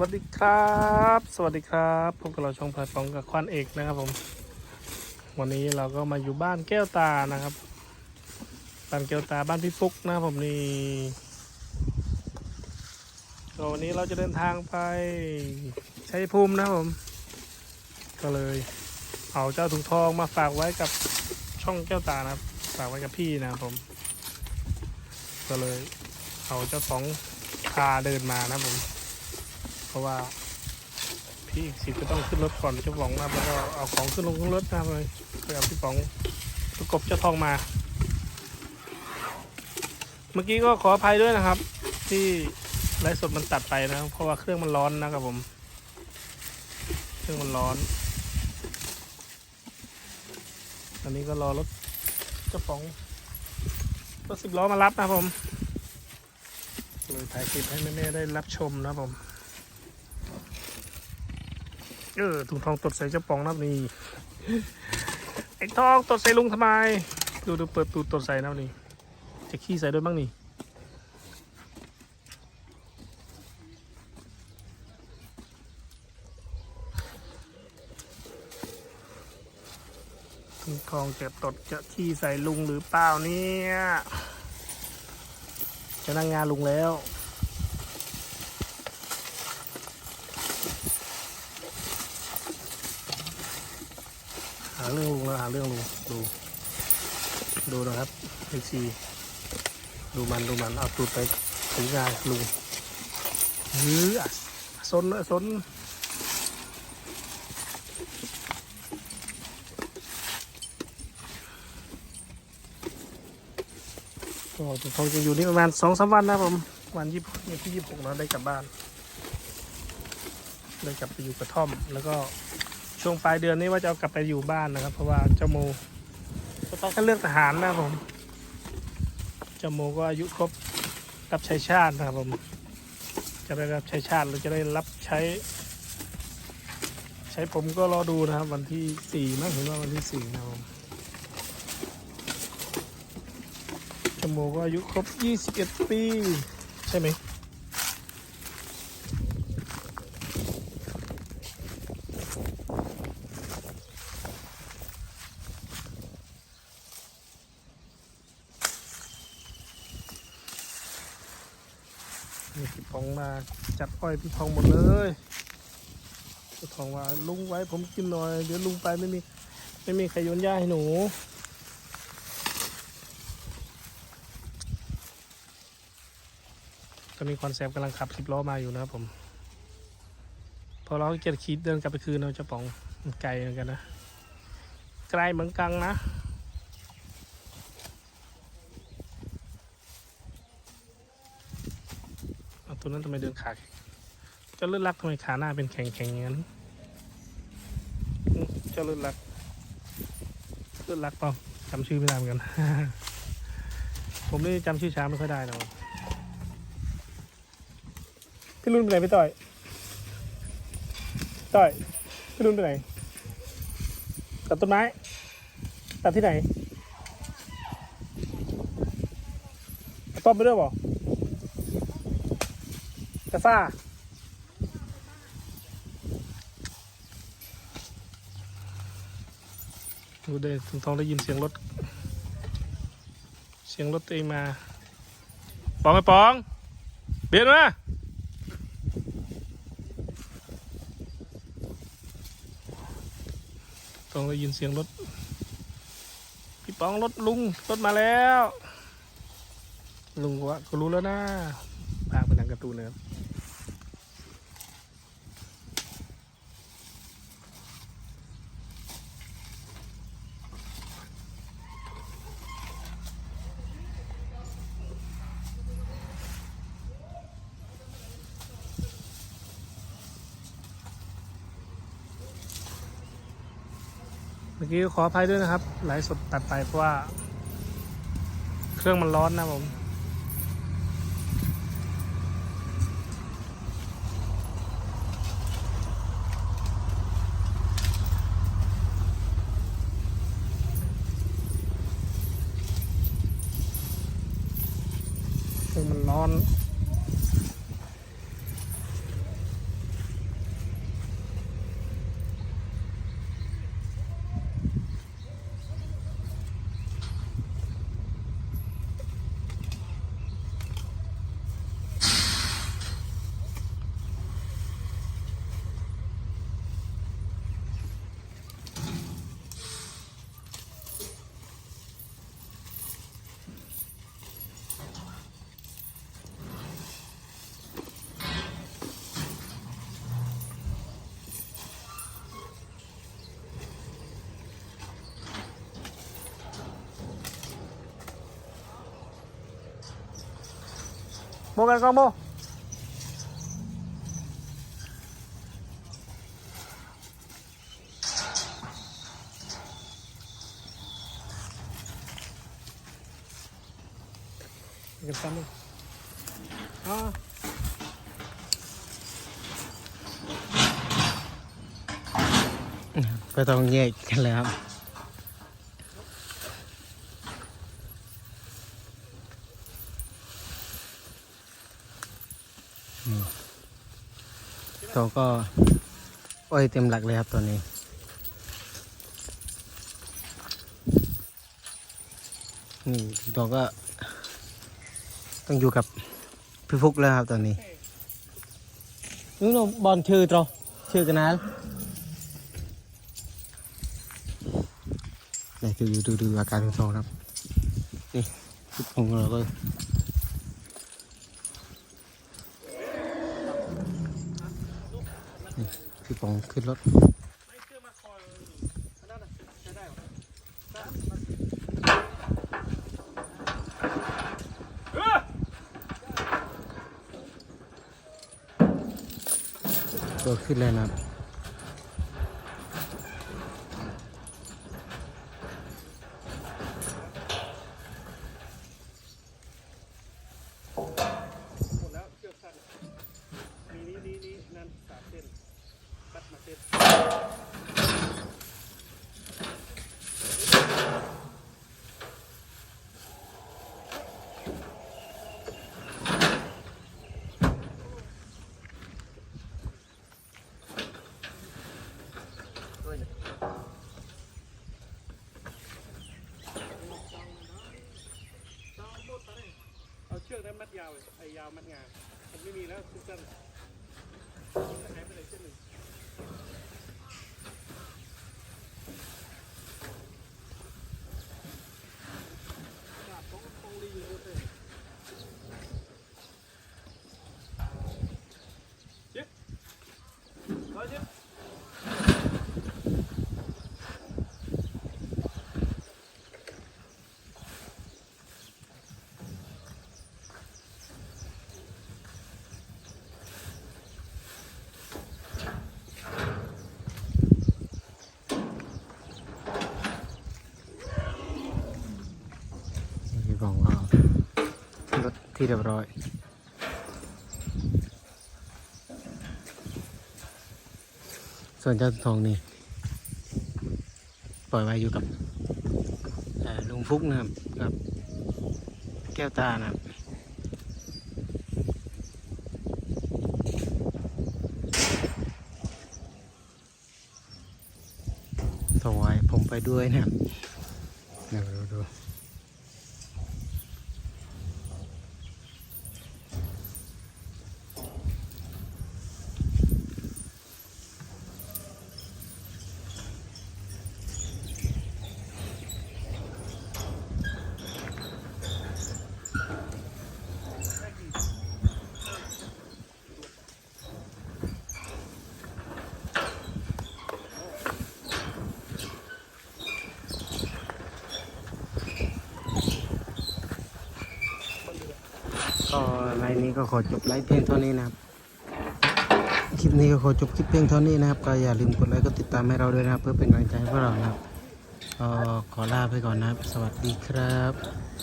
วัสดีครับ สวัสดีครับพบกับเราช่องพลายฟองกับควันเอกนะครับผม วันนี้เราก็มาอยู่บ้านแก้วตานะครับ บ้านแก้วตาบ้านพี่ฟุกนะครับผมนี่ก็วันนี้เราจะเดินทางไปชัยภูมินะครับผม ก็เลยเอาเจ้าถุงทองมาฝากไว้กับช่องแก้วตานะครับ ฝากไว้กับพี่นะครับผม ก็เลยเอาเจ้าของพาเดินมานะครับผม เพราะว่า พี่สิก็ต้องขึ้นรถก่อนเจ้าของนะครับแล้วก็เอาของขึ้นลงขึ้นรถนะเลยไปเอาพี่ป๋องประกบเจ้าทองมา เมื่อกี้ก็ขออภัยด้วยนะครับ ที่ไลฟ์สดมันตัดไปนะ เพราะว่าเครื่องมันร้อนนะครับผม เครื่องมันร้อนตอนนี้ก็รอรถเจ้าของรถสิบล้อมารับนะผมเลยถ่ายคลิปให้แม่ๆได้รับชมนะครับผม เออถุงทองตดใส่เจ้าปองนะครับนี่ไอ้ทองตดใส่ลุงทำไม ดูดูเปิดตูดตดใส่นะครับนี่จะขี้ใส่ด้วยบ้างนี่ถุงทองจะตดจะขี้ใส่ลุงหรือเปล่าเนี่ยจะนั่งงานลุงแล้ว เรื่องลุงแล้วหาเรื่องลุงดู ดูนะครับเอ็กซีดูมันดูมันเอาตูดไปถึงงานลุงยื้อสนอะสนก็จะคงจะอยู่นี่ประมาณสองสามวันนะผมวันยี่วันที่ยี่สิบหกเราได้กลับบ้าน ได้กลับไปอยู่กระท่อมแล้วก็ ช่วงปลายเดือนนี้ว่าจะเอากลับไปอยู่บ้านนะครับ เพราะว่าเจ้าโมก็ต้องการเลือกทหารนะครับผมเจ้าโมก็อายุครบรับใช้ชาตินะครับผมจะได้รับใช้ชาติหรือจะได้รับใช้ ใช้ผมก็รอดูนะครับ วันที่สี่มั้งเห็นว่าวันที่สี่นะครับผมเจ้าโมก็อายุครบยี่สิบเอ็ดปี ใช่ไหม นี่พี่พองมาจัดอ้อยพี่พองหมดเลยพี่พองว่าลุงไว้ผมกินหน่อย เดี๋ยวลุงไปไม่มีไม่มีใครโยนหญ้าให้หนูตอนนี้คอนเซปต์กำลังขับสิบล้อมาอยู่นะครับผม พอเราเกียร์ขีดเดินกลับไปคืนเราจะป๋องไกลเหมือนกันนะ ไกลเหมือนกันนะ เอา ตัวนั้นทำไมเดินขาแข็งเจ้าเลือดรักทำไมขาหน้าเป็นแข็งแข็งอย่างนั้นอืมเจ้าเลือดรักเลือดรักเปล่าจำชื่อไม่ได้เหมือนกัน ผมนี่จำชื่อช้างไม่ค่อยได้นะพี่รุ่นไปไหนพี่ต้อยต้อยพี่รุ่นไปไหนตัดต้นไม้ตัดที่ไหนเอาต้นไปด้วยเปล่า กระซ่าดูเดถึงทองได้ยินเสียงรถ เสียงรถตัวเองมาปองไอ้ปองเบียดมาต้องได้ยินเสียงรถ พี่ปองรถลุงรถมาแล้ว ลุงว่าก็รู้แล้วนะ ตูนนะครับเมื่อกี้ขออภัยด้วยนะครับไลฟ์สดตัดไปเพราะว่า เครื่องมันร้อนนะผม เครื่องมั นร้อน โมกันก็โมกันซ้ำมึงอ๋อ ก็ต้องแยกกันเลยครับนี่ ตัวก็อ้อยเต็มหลักเลยครับตัวนี้ นี่ตัวก็ ต้องอยู่กับพี่ฟุกแล้วครับตอนนี้นู่นบอลชื่อตรอชื่อกันนะนี่คือดูดูอาการของทองครับ นี่ชุดของเราก็ พี่ปองขึ้นรถตัวขึ้นแล้วนะครับ หมดแล้วเชือกสั้นมีนี้นี้นี้นั่นสามเส้นตัดมา เอาเชือกนั้นมัดยาวเลยไอ้ยาวมัดงามันไม่มีแล้วทุกเส้นหายไปเลยเส้นหนึ่งดาบของของลีอยู่บนเลยเจ๊ร้อยเจ๊ นี่พี่ปองก็ขึ้นรถ ที่เรียบร้อย ส่วนเจ้าทองนี่ ปล่อยไว้อยู่กับลุงฟุกนะครับกับ แก้วตานะครับส่งไว้ผมไปด้วยนะครับเดี๋ยวดูดู ก็ไลน์นี้ก็ขอจบไลน์เพียงเท่านี้นะครับ คลิปนี้ก็ขอจบคลิปเพียงเท่านี้นะครับ ก็อย่าลืมกดไลค์ก็ติดตามให้เราด้วยนะครับ เพื่อเป็นกำลังใจให้พวกเรานะครับก็ขอลาไปก่อนนะครับ สวัสดีครับ